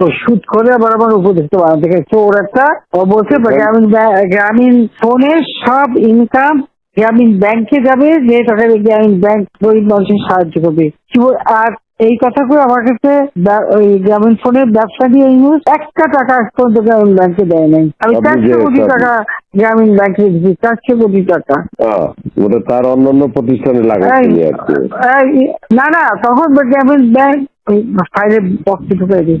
তো সুদ করে আবার আমার উপদেশটা বানাতে গেছে ওর একটা। বলছে গ্রামীণ গ্রামীণ ফোনের সব ইনকাম গ্রামীণ ব্যাংকে যাবে যে টাকা গ্রামীণ ব্যাংক গরিব মানুষের সাহায্য করবে। কি আর এই কথাগুলো আমার কাছে ওই গ্রামীণ ফোনের ব্যবসা দিয়ে এই ইউজ একটা টাকা আজ পর্যন্ত গ্রামীণ ব্যাংকে দেয় নাই। আমি চারশো কোটি টাকা গ্রামীণ ব্যাংকে দিচ্ছি চারশো কোটি টাকা। ওটা তার অন্যান্য প্রতিষ্ঠানে এই- না না তখন গ্রামীণ ব্যাংক ফাইলে বক্সে ঢুকাই দিই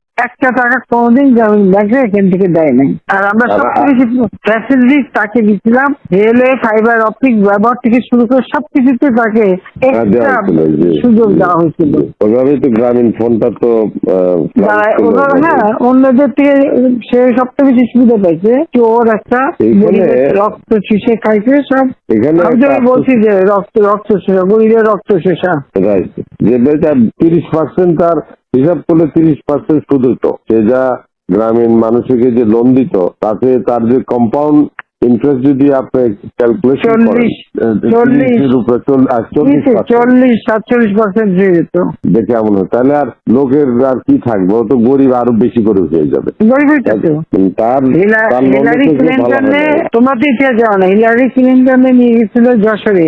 একটা টাকা কোনোদিন গ্রামীণ ব্যাংকে এখান থেকে দেয় নাই আর আমরা সবচেয়ে বেশি ফ্যাসিলিটি তাকে দিচ্ছিলাম রেলওয়ে ফাইবার অপটিক ব্যবহার থেকে শুরু করে সবকিছুতে তাকে হ্যাঁ, এক্সট্রা সুযোগ দেওয়া হয়েছিল জি। ওভাবেই তো গ্রামীণ ফোনটা তো ওভাবে। হ্যাঁ অন্যদের থেকে সে সবচেয়ে বেশি সুবিধা পাইছে যে ওর একটা রক্ত চুষে খাইছে সব এখানে তো বলছি যে রক্ত রক্ত শোষা গরিবের রক্ত শোষা রাইট যে তিরিশ পার্সেন্ট তার হিসাব করলে তিরিশ পার্সেন্ট শুধু তো সে যা গ্রামীণ মানুষকে যে লোন দিত তাতে তার যে কম্পাউন্ড ইন্টারেস্ট যদি আপনি ক্যালকুলেশন চল্লিশ, সাতচল্লিশ পার্সেন্ট হয়ে যেত দেখে এমন হয়। তাহলে আর লোকের আর কি থাকবে? ও তো গরিব আরও বেশি করে হয়ে যাবে। তার হিলারি ক্লিন্টনে তো ইতিহাস জানো না। হিলারি ক্লিন্টনে নিয়ে গেছিল যশোরে।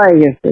হারায় গেছে।